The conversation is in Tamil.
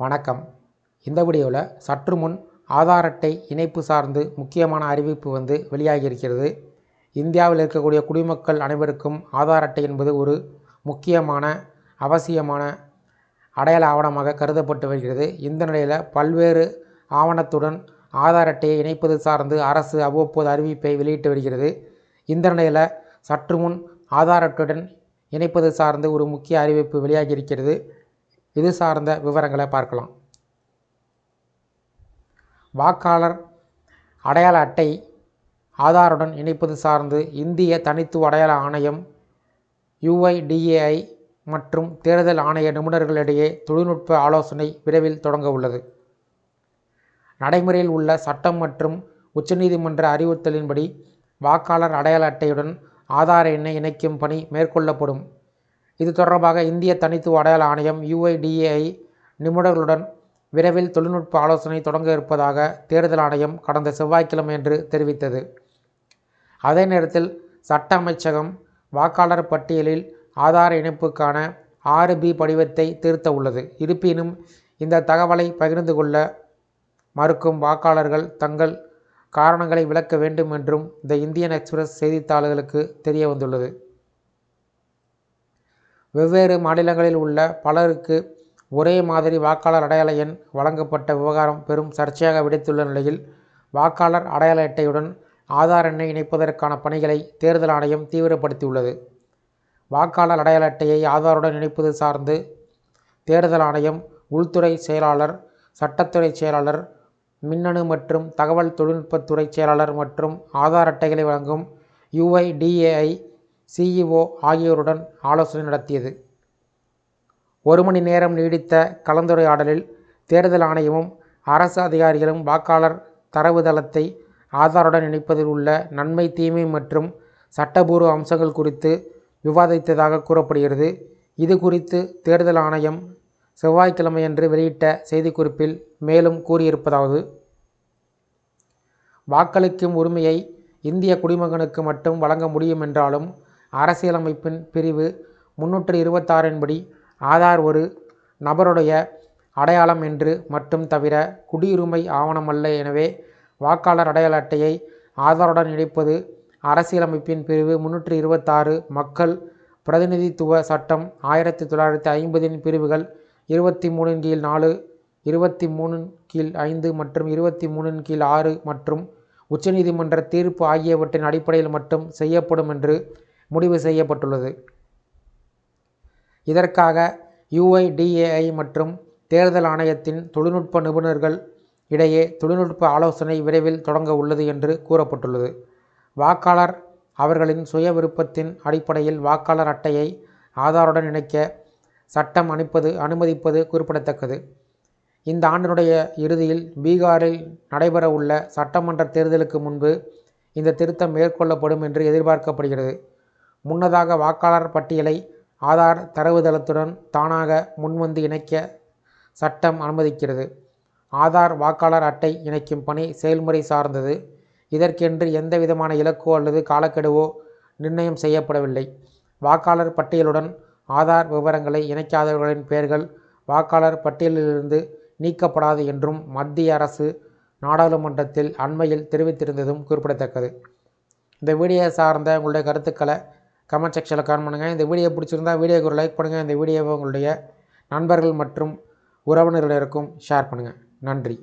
வணக்கம். இந்த வீடியோவில் சற்று முன் ஆதார் அட்டை இணைப்பு சார்ந்து முக்கியமான அறிவிப்பு வந்து வெளியாகி இருக்கிறது இந்தியாவில் இருக்கக்கூடிய குடிமக்கள் அனைவருக்கும் ஆதார் அட்டை என்பது ஒரு முக்கியமான அவசியமான அடையாள ஆவணமாக கருதப்பட்டு வருகிறது. இந்த நிலையில் பல்வேறு ஆவணத்துடன் ஆதார் அட்டையை இணைப்பது சார்ந்து அரசு அவ்வப்போது அறிவிப்பை வெளியிட்டு வருகிறது. இந்த நிலையில் சற்று முன் ஆதார் அட்டையுடன் இணைப்பது சார்ந்து ஒரு முக்கிய அறிவிப்பு வெளியாகி இருக்கிறது இது சார்ந்த விவரங்களை பார்க்கலாம். வாக்காளர் அடையாள அட்டை ஆதாருடன் இணைப்பது சார்ந்து இந்திய தனித்துவ அடையாள ஆணையம் யுஐடிஏஐ மற்றும் தேர்தல் ஆணைய நிபுணர்களிடையே தொழில்நுட்ப ஆலோசனை விரைவில் தொடங்க உள்ளது. நடைமுறையில் உள்ள சட்டம் மற்றும் உச்சநீதிமன்ற அறிவுறுத்தலின்படி வாக்காளர் அடையாள அட்டையுடன் ஆதார் எண்ணை இணைக்கும் பணி மேற்கொள்ளப்படும். இது தொடர்பாக இந்திய தனித்துவ அடையாள ஆணையம் யுஐடிஏஐ நிபுணர்களுடன் விரைவில் தொழில்நுட்ப ஆலோசனை தொடங்க இருப்பதாக தேர்தல் ஆணையம் கடந்த செவ்வாய்க்கிழமையன்று தெரிவித்தது. அதே நேரத்தில் சட்ட அமைச்சகம் வாக்காளர் பட்டியலில் ஆதார் இணைப்புக்கான ஆறு பி படிவத்தை திருத்த உள்ளது. இருப்பினும் இந்த தகவலை பகிர்ந்து கொள்ள மறுக்கும் வாக்காளர்கள் தங்கள் காரணங்களை விளக்க வேண்டும் என்றும் த இந்தியன் எக்ஸ்பிரஸ் செய்தித்தாள்களுக்கு தெரிய வந்துள்ளது. வெவ்வேறு மாநிலங்களில் உள்ள பலருக்கு ஒரே மாதிரி வாக்காளர் அடையாள எண் வழங்கப்பட்ட விவகாரம் பெரும் சர்ச்சையாக வெடித்துள்ள நிலையில் வாக்காளர் அடையாள அட்டையுடன் ஆதார் எண்ணை இணைப்பதற்கான பணிகளை தேர்தல் ஆணையம் தீவிரப்படுத்தியுள்ளது. வாக்காளர் அடையாள அட்டையை ஆதாருடன் இணைப்பது சார்ந்து தேர்தல் ஆணையம் உள்துறை செயலாளர் சட்டத்துறை செயலாளர் மின்னணு மற்றும் தகவல் தொழில்நுட்பத்துறை செயலாளர் மற்றும் ஆதார் அட்டைகளை வழங்கும் யுஐடிஏஐ சிஇஓ ஆகியோருடன் ஆலோசனை நடத்தியது. ஒரு மணி நேரம் நீடித்த கலந்துரையாடலில் தேர்தல் ஆணையமும் அரசு அதிகாரிகளும் வாக்காளர் தரவுதளத்தை ஆதாருடன் இணைப்பதில் உள்ள நன்மை தீமை மற்றும் சட்டபூர்வ அம்சங்கள் குறித்து விவாதித்ததாக கூறப்படுகிறது. இது குறித்து தேர்தல் ஆணையம் செவ்வாய்க்கிழமையன்று வெளியிட்ட செய்திக்குறிப்பில் மேலும் கூறியிருப்பதாவது வாக்களிக்கும் உரிமையை இந்திய குடிமகனுக்கு மட்டும் வழங்க முடியும் என்றாலும் அரசியலமைப்பின் பிரிவு முன்னூற்று இருபத்தாறின் படி ஆதார் ஒரு நபருடைய அடையாளம் என்று மட்டும் தவிர குடியுரிமை ஆவணமல்ல எனவே வாக்காளர் அடையாள அட்டையை ஆதாருடன் இணைப்பது அரசியலமைப்பின் பிரிவு முன்னூற்றி இருபத்தாறு மக்கள் பிரதிநிதித்துவ சட்டம் ஆயிரத்தி தொள்ளாயிரத்தி ஐம்பதின் பிரிவுகள் இருபத்தி மூணின் கீழ் நாலு இருபத்தி மூணின் கீழ் ஐந்து மற்றும் இருபத்தி மூணின் கீழ் ஆறு மற்றும் உச்சநீதிமன்ற தீர்ப்பு ஆகியவற்றின் அடிப்படையில் மட்டும் செய்யப்படும் என்று முடிவு செய்யப்பட்டுள்ளது. இதற்காக யுஐடிஏஐ மற்றும் தேர்தல் ஆணையத்தின் தொழில்நுட்ப நிபுணர்கள் இடையே தொழில்நுட்ப ஆலோசனை விரைவில் தொடங்க உள்ளது என்று கூறப்பட்டுள்ளது. வாக்காளர் அவர்களின் சுய விருப்பத்தின் அடிப்படையில் வாக்காளர் அட்டையை ஆதாருடன் இணைக்க சட்டம் அனுப்பது அனுமதிப்பது குறிப்பிடத்தக்கது. இந்த ஆண்டினுடைய இறுதியில் பீகாரில் நடைபெறவுள்ள சட்டமன்ற தேர்தலுக்கு முன்பு இந்த திருத்தம் மேற்கொள்ளப்படும் என்று எதிர்பார்க்கப்படுகிறது. முன்னதாக வாக்காளர் பட்டியலை ஆதார் தரவுத்தளத்துடன் தானாக முன்வந்து இணைக்க சட்டம் அனுமதிக்கிறது. ஆதார் வாக்காளர் அட்டை இணைக்கும் பணி செயல்முறை சார்ந்தது. இதற்கென்று எந்த விதமான இலக்கோ அல்லது காலக்கெடுவோ நிர்ணயம் செய்யப்படவில்லை. வாக்காளர் பட்டியலுடன் ஆதார் விவரங்களை இணைக்காதவர்களின் பெயர்கள் வாக்காளர் பட்டியலிலிருந்து நீக்கப்படாது என்றும் மத்திய அரசு நாடாளுமன்றத்தில் அண்மையில் தெரிவித்திருந்ததும் குறிப்பிடத்தக்கது. இந்த வீடியோ சார்ந்த உங்களுடைய கருத்துக்களை கமெண்ட் செக்ஷனில் கமெண்ட் பண்ணுங்கள் இந்த வீடியோ பிடிச்சிருந்தா வீடியோக்கு ஒரு லைக் பண்ணுங்கள் இந்த வீடியோவை உங்களுடைய நண்பர்கள் மற்றும் உறவினர்களுக்கும் ஷேர் பண்ணுங்கள் நன்றி.